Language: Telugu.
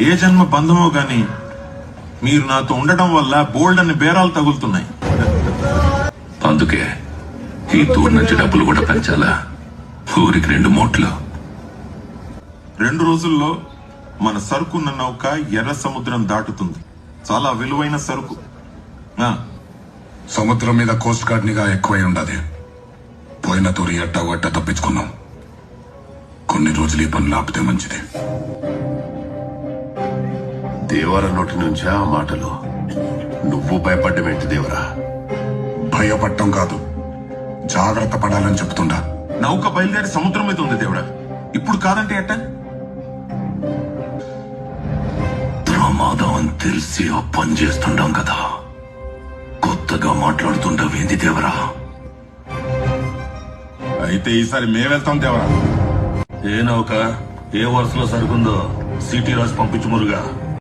ఏ జన్మ బంధమో గాని మీరు నాతో ఉండటం వల్ల బోల్డ్ అని బేరాలు తగులుతున్నాయి. అందుకే ఈ టూర్ నుంచి డబ్బులు కూడా పెంచాలా? ఊరికి రెండు మూట్లు. రెండు రోజుల్లో మన సరుకున్న నౌక ఎర్ర సముద్రం దాటుతుంది. చాలా విలువైన సరుకు. ఆ, సముద్రం మీద కోస్ట్ గార్డ్ నిగా ఎక్కువై ఉండదు. పోయిన తూరి ఎట్టా తప్పించుకున్నాం. కొన్ని రోజులు ఈ పనులు ఆపితే మంచిది. దేవర నోటి నుంచా ఆ మాటలు? నువ్వు భయపడ్డమేంటి దేవరా? భయపడటం కాదు. జాగ్రత్త పడాలని చెప్తుండా. నౌక బయలుదేరి సముద్రం మీద ఉంది దేవుడా ఇప్పుడు కాదంటే ఎట్ట? ప్రమాదం అని తెలిసి ఆ పని చేస్తుండం కదా. కొత్తగా మాట్లాడుతుండవేంది దేవరా? అయితే ఈసారి మేమెళ్తాం దేవరా. ఏ నౌక? ఏ వరుసలో సరుకుందో సిటీ రాసి పంపించు మురుగా.